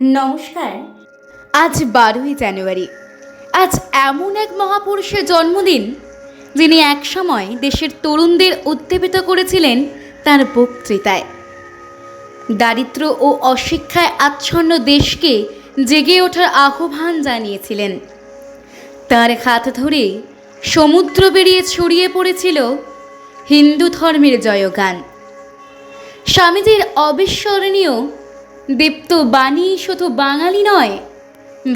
নমস্কার। আজ বারোই জানুয়ারি। আজ এমন এক মহাপুরুষের জন্মদিন, যিনি একসময় দেশের তরুণদের উদ্দীপিত করেছিলেন তার বক্তৃতায়। দারিদ্র ও অশিক্ষায় আচ্ছন্ন দেশকে জেগে ওঠার আহ্বান জানিয়েছিলেন। তার হাত ধরে সমুদ্র বেরিয়ে ছড়িয়ে পড়েছিল হিন্দু ধর্মের জয়গান। স্বামীজির অবিস্মরণীয় দীপ্ত বাণী শুধু বাঙালি নয়,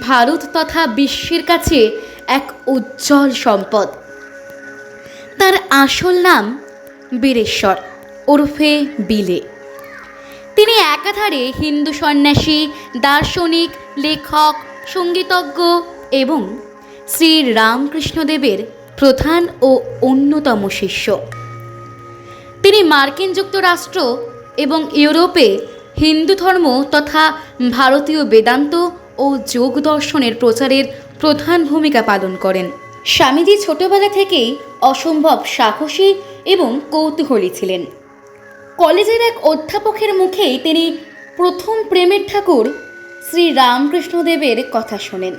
ভারত তথা বিশ্বের কাছে এক উজ্জ্বল সম্পদ। তার আসল নাম বীরেশ্বর ওরফে বিলে। তিনি একাধারে হিন্দু সন্ন্যাসী, দার্শনিক, লেখক, সঙ্গীতজ্ঞ এবং শ্রী রামকৃষ্ণদেবের প্রধান ও অন্যতম শিষ্য। তিনি মার্কিন যুক্তরাষ্ট্র এবং ইউরোপে হিন্দু ধর্ম তথা ভারতীয় বেদান্ত ও যোগ দর্শনের প্রচারের প্রধান ভূমিকা পালন করেন। স্বামীজি ছোটবেলা থেকেই অসম্ভব সাহসী এবং কৌতূহলী ছিলেন। কলেজের এক অধ্যাপকের মুখেই তিনি প্রথম প্রেমের ঠাকুর শ্রী রামকৃষ্ণদেবের কথা শোনেন।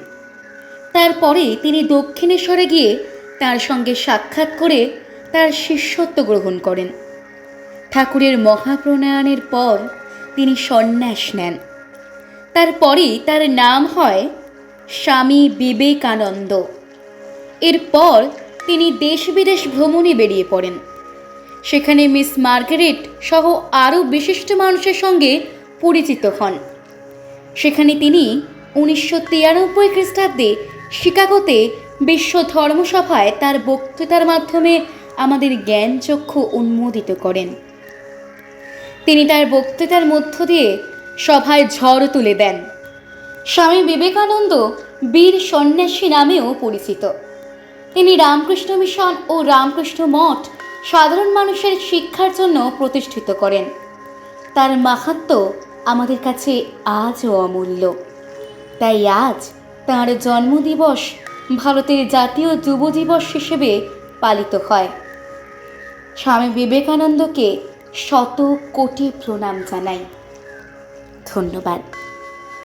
তারপরে তিনি দক্ষিণেশ্বরে গিয়ে তার সঙ্গে সাক্ষাৎ করে তার শিষ্যত্ব গ্রহণ করেন। ঠাকুরের মহাপ্রণয়নের পর তিনি সন্ন্যাস নেন। তারপরেই তার নাম হয় স্বামী বিবেকানন্দ। এরপর তিনি দেশ বিদেশ ভ্রমণে বেরিয়ে পড়েন। সেখানে মিস মার্গারেট সহ আরও বিশিষ্ট মানুষের সঙ্গে পরিচিত হন। সেখানে তিনি উনিশশো তিরানব্বই খ্রিস্টাব্দে শিকাগোতে বিশ্ব ধর্মসভায় তার বক্তৃতার মাধ্যমে আমাদের জ্ঞানচক্ষু উন্মোদিত করেন। তিনি তার বক্তৃতার মধ্য দিয়ে সভায় ঝড় তুলে দেন। স্বামী বিবেকানন্দ বীর সন্ন্যাসী নামেও পরিচিত। তিনি রামকৃষ্ণ মিশন ও রামকৃষ্ণ মঠ সাধারণ মানুষের শিক্ষার জন্য প্রতিষ্ঠিত করেন। তার মাহাত্ম আমাদের কাছে আজও অমূল্য। তাই আজ তাঁর জন্মদিবস ভারতের জাতীয় যুব দিবস হিসেবে পালিত হয়। স্বামী বিবেকানন্দকে শত কোটি প্রণাম জানাই। ধন্যবাদ।